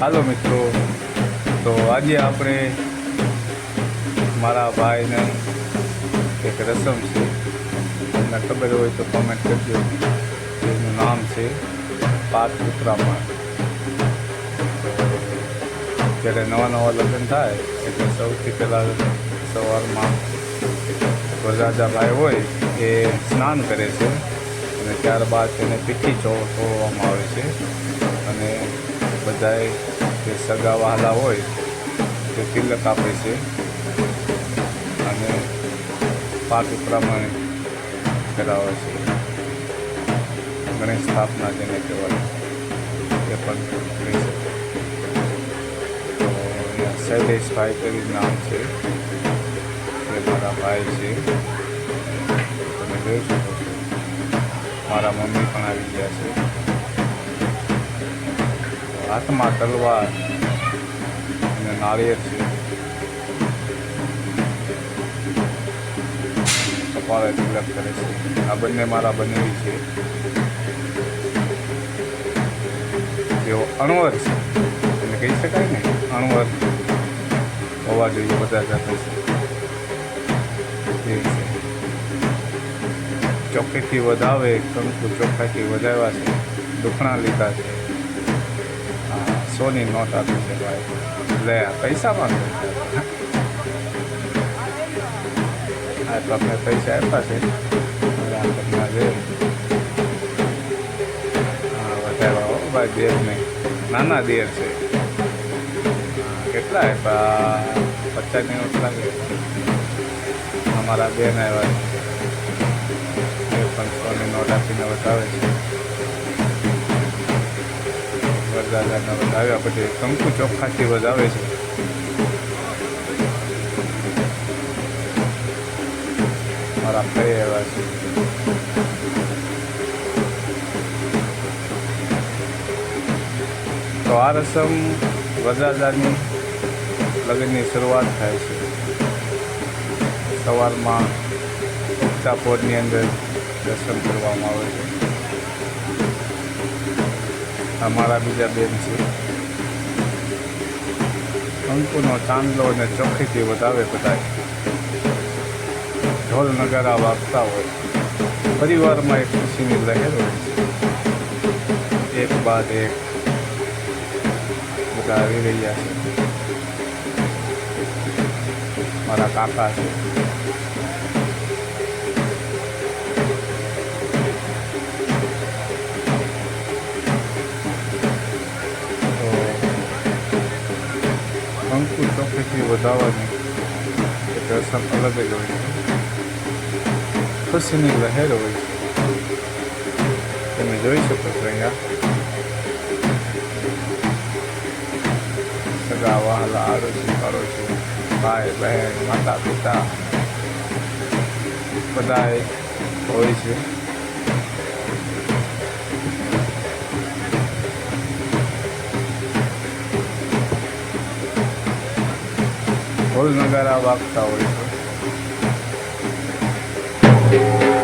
હાલો મિત્રો. તો આજે આપણે મારા ભાઈને એક રસમ છે. તમને ખબર હોય તો કોમેન્ટ કરજો. એનું નામ છે પાત ઉત્તરામણ જ્યારે નવા નવા લગ્ન થાય, એટલે સૌથી પહેલાં સવારમાં વરરાજા ભાઈ હોય એ સ્નાન કરે છે. અને ત્યારબાદ તેને પીઠી ચોવામાં આવે છે. અને બધાએ જે સગા વહાલા હોય, તે તિલક આપે છે. અને પાક પ્રમાણે કરાવે છે. ગણેશ સ્થાપના જેને કહેવાય, એ પણ કરી શકે શૈલેષભાઈ કરી નામ છે. એ મારા ભાઈ છે. તમે જોઈ શકો છો. મારા મમ્મી પણ આવી ગયા છે. હાથમાં તલવાર અને નાળિયેર છે. કપાળે તિલક કરે છે. આ બંને મારા બનેવી છે. જેઓ અણવર છે. એને કહી શકાય ને? અણવર હોવા જોઈએ, બધા જાતે છે. છે. વધાવે, કંકુ ચોખ્ખાથી વધાવ્યા છે. દુખણા લીધા છે. સોની નોટ આપી છે ભાઈ લે આ પૈસામાં હા તો આપણે પૈસા આપ્યા છે તમને જે હા વધારવા હો ભાઈ દેર નહીં નાના દેર છે કેટલા આપ્યા પચાસ મિનિટ લાગે અમારા બેન આવ્યા છે પણ સોની નોટ આપીને વધાવે છે વરદાદાને વધાવ્યા પછી કંકુ ચોખ્ખાથી વધાવે છે. મારા કઈ એવા છે. તો આ રસમ વરદાદાની લગ્નની શરૂઆત થાય છે. સવારમાં ઉગતા પોરની અંદર દર્શન કરવામાં આવે છે. અમારા બીજા બેન છે. અંકુનો ચાંદલો અને ચોખ્ખીથી વધાવે બધાય. ઢોલ નગારા વાગતા હોય. પરિવારમાં એક ખુશીની લહેર હોય છે. એક બાદ એક બધા આવી રહ્યા છે. મારા કાકા છે. અંકુ વધારવાની રસમ અલગ જ હોય. છે ખુશીની લહેર હોય. છે તમે જોઈ શકો છો અહીંયા. સગા, વહાલા, આડોશી, પાડોશી, ભાઈ, બહેન, માતા, પિતા બધાએ હોય છે. ઢોલ નગારા વાગતા હોય. છે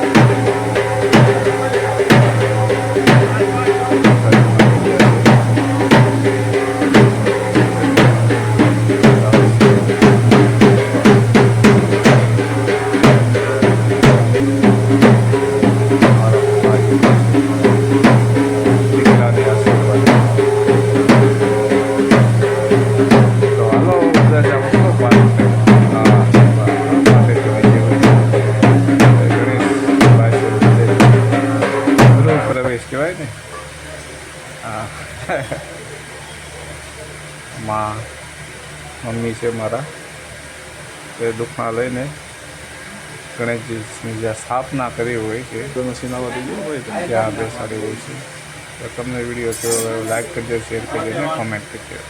કહેવાય ને હા. માં મમ્મી છે મારા. તે દુઃખમાં લઈને ગણેશજીની જ્યાં સ્થાપના કરી હોય છે મશીનાવા દઈએ હોય ત્યાં બેસાડી હોય છે. તો તમને વીડિયો લાઈક કરજો શેર કરજો અને કોમેન્ટ કરજો.